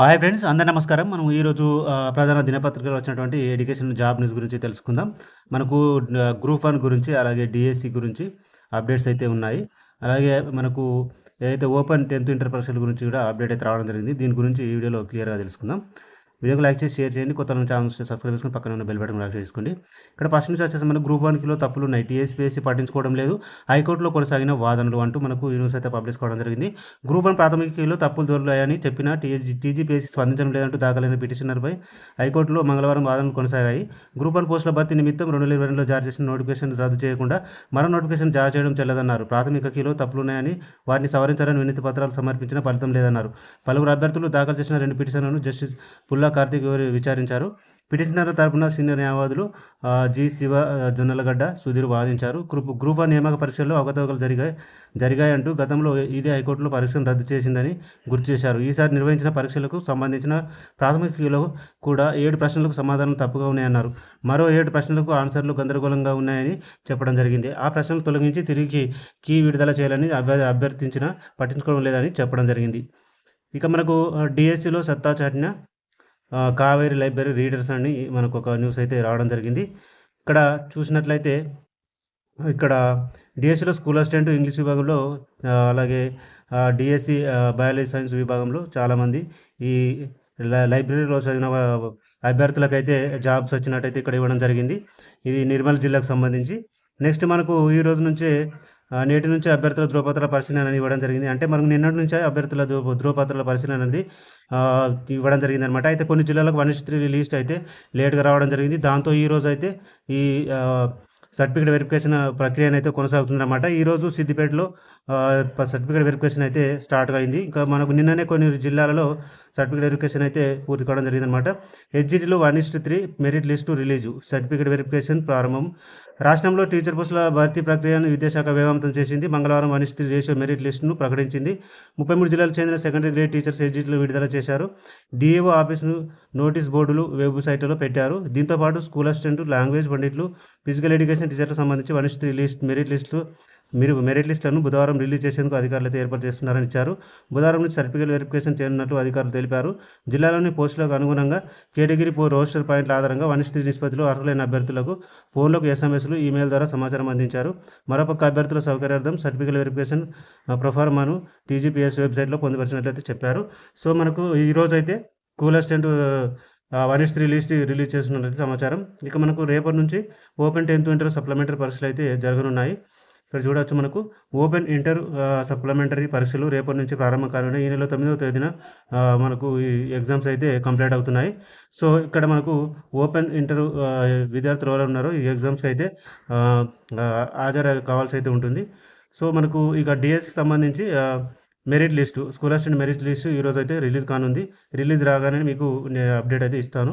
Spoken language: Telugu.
హాయ్ ఫ్రెండ్స్ అందరి నమస్కారం. మనం ఈరోజు ప్రధాన దినపత్రికలో వచ్చినటువంటి ఎడ్యుకేషన్ జాబ్ న్యూస్ గురించి తెలుసుకుందాం. మనకు గ్రూప్ వన్ గురించి అలాగే డిఎస్సి గురించి అప్డేట్స్ అయితే ఉన్నాయి. అలాగే మనకు ఏదైతే ఓపెన్ టెన్త్ ఇంటర్ పరీక్షల గురించి కూడా అప్డేట్ అయితే రావడం జరిగింది. దీని గురించి ఈ వీడియోలో క్లియర్గా తెలుసుకుందాం. వీడియోకి లైక్ చేసి షేర్ చేయండి. కొత్త ఛానల్స్ సబ్స్క్రైబ్ చేసుకుని పక్కన ఉన్న బెల్ బటన్ లైక్ చేసుకోండి ఇక్కడ ఫస్ట్ నుంచి వచ్చేసి మనకు గ్రూప్ వన్కిలో తప్పులు ఉన్నాయి. టీఎస్పీఎస్సీ పట్టించుకోవడం లేదు. హైకోర్టులో కొనసాగిన వాదనలు అంటూ మనకు యూనివర్స్ న్యూస్ అయితే పబ్లిష్ కావడం జరిగింది. గ్రూప్ వన్ ప్రాథమికలో తప్పులు దొరికాయని చెప్పిన టీజీ టీజీపీఎస్సీ స్పందించడం లేదంటూ దాఖలైన పిటిషనర్పై హైకోర్టులో మంగళవారం వాదనలు కొనసాగాయి. గ్రూప్ వన్ పోస్టుల భర్తీ నిమిత్తం రెండు వేల ఇరవై రెండులో జారీ చేసిన నోటిఫికేషన్ రద్దు చేయకుండా మరో నోటిఫికేషన్ జారీ చేయడం చెల్లదన్నారు. ప్రాథమిక కీలో తప్పులున్నాయని వాటిని సవరించాలని వినతి పత్రాలు సమర్పించిన ఫలితం లేదన్నారు. పలువురు అభ్యర్థులు దాఖలు చేసిన రెండు పిటిషన్లను జస్టిస్ పుల్లా కార్తీక్ గారు విచారించారు. పిటిషనర్ల తరపున సీనియర్ న్యాయవాదులు జి శివ జొన్నలగడ్డ సుధీర్ వాదించారు. గ్రూప్ గ్రూప్ వన్ నియామక పరీక్షల్లో అవకతవకలు జరిగాయి జరిగాయంటూ గతంలో ఇదే హైకోర్టులో పరీక్షను రద్దు చేసిందని గుర్తు చేశారు. ఈసారి నిర్వహించిన పరీక్షలకు సంబంధించిన ప్రాథమిక కూడా ఏడు ప్రశ్నలకు సమాధానం తప్పుగా ఉన్నాయన్నారు. మరో ఏడు ప్రశ్నలకు ఆన్సర్లు గందరగోళంగా ఉన్నాయని చెప్పడం జరిగింది. ఆ ప్రశ్నలు తొలగించి తిరిగి కీ విడుదల చేయాలని అభ్య అభ్యర్థించిన పట్టించుకోవడం లేదని చెప్పడం జరిగింది. ఇక మనకు డిఎస్సిలో సత్తా చాటిన కావేరి లైబ్రరీ రీడర్స్ అని మనకు ఒక న్యూస్ అయితే రావడం జరిగింది. ఇక్కడ చూసినట్లయితే ఇక్కడ డిఎస్సిలో స్కూల్ అసిస్టెంట్ ఇంగ్లీష్ విభాగంలో అలాగే డిఎస్సి బయాలజీ సైన్స్ విభాగంలో చాలామంది ఈ లై- లైబ్రరీలో చదివిన అభ్యర్థులకైతే జాబ్స్ వచ్చినట్టయితే ఇక్కడ ఇవ్వడం జరిగింది. ఇది నిర్మల్ జిల్లాకు సంబంధించి. నెక్స్ట్ మనకు ఈ రోజు నుంచే నేటి నుంచి అభ్యర్థుల ధ్రువపత్రాల పరిశీలన అనేది ఇవ్వడం జరిగింది. అంటే మనకు నిన్నటి నుంచే అభ్యర్థుల ధ్రువపత్రాల పరిశీలన అనేది ఇవ్వడం జరిగింది అనమాట అయితే కొన్ని జిల్లాలకు వన్ త్రీ లిస్ట్ అయితే లేట్గా రావడం జరిగింది. దాంతో ఈ రోజు అయితే ఈ సర్టిఫికేట్ వెరిఫికేషన్ ప్రక్రియ అయితే కొనసాగుతుందన్నమాట. ఈరోజు సిద్దిపేటలో సర్టిఫికేట్ వెరిఫికేషన్ అయితే స్టార్ట్ అయింది. ఇంకా మనకు నిన్ననే కొన్ని జిల్లాలలో సర్టిఫికేట్ వెరిఫికేషన్ అయితే పూర్తి కావడం జరిగిందనమాట హెచ్జిటీలో one is to three merit list release certificate verification ప్రారంభం. రాష్ట్రంలో టీచర్ పోస్టుల భర్తీ ప్రక్రియను విద్యాశాఖ వేగవంతం చేసింది. మంగళవారం one is to ratio merit లిస్టును ప్రకటించింది. ముప్పై మూడు జిల్లాలకు చెందిన సెకండరీ గ్రేడ్ టీచర్స్ హెచ్జిటిలో విడుదల చేశారు. డిఏఓ ఆఫీసును నోటీస్ బోర్డులు వెబ్సైట్లో పెట్టారు. దీంతో పాటు స్కూల్ అసిస్టెంట్ లాంగ్వేజ్ పండిట్లు ఫిజికల్ ఎడ్యుకేషన్ టీచర్లకు సంబంధించి one three list merit list మీరు మెరిట్ లిస్టులను బుధవారం రిలీజ్ చేసేందుకు అధికారులు ఏర్పాటు చేస్తున్నారని ఇచ్చారు. బుధవారం నుంచి సర్టిఫికేట్ వెరిఫికేషన్ చేయనున్నట్లు అధికారులు తెలిపారు. జిల్లాలోని పోస్టులకు అనుగుణంగా కేటగిరీ పో రోస్టర్ పాయింట్ల ఆధారంగా వన్ త్రీ నిష్పత్తిలో అర్హులైన అభ్యర్థులకు ఫోన్లకు ఎస్ఎంఎస్లు ఈమెయిల్ ద్వారా సమాచారం అందించారు. మరొక అభ్యర్థుల సౌకర్యార్థం సర్టిఫికేట్ వెరిఫికేషన్ ప్రొఫార్మాను టీజీపీఎస్ వెబ్సైట్లో పొందుపరిచినట్లయితే చెప్పారు. సో మనకు ఈరోజైతే రోజు అయితే assistant one is three list release చేస్తున్నట్లయితే సమాచారం. ఇక మనకు రేపటి నుంచి ఓపెన్ టెన్త్ ఇంటర్ సప్లిమెంటరీ పరీక్షలు అయితే జరగనున్నాయి. ఇక్కడ చూడవచ్చు మనకు ఓపెన్ ఇంటర్ సప్లిమెంటరీ పరీక్షలు రేపటి నుంచి ప్రారంభం కానున్నాయి. ఈ నెల తొమ్మిదవ తేదీన మనకు ఈ ఎగ్జామ్స్ అయితే కంప్లీట్ అవుతున్నాయి. సో ఇక్కడ మనకు ఓపెన్ ఇంటర్ విద్యార్థులు ఎవరు ఉన్నారో ఈ ఎగ్జామ్స్కి అయితే హాజరు కావాల్సి అయితే ఉంటుంది. సో మనకు ఇక డిఎస్కి సంబంధించి merit list school assistant merit list ఈరోజు అయితే రిలీజ్ కానుంది. రిలీజ్ రాగానే మీకు నేను అప్డేట్ అయితే ఇస్తాను.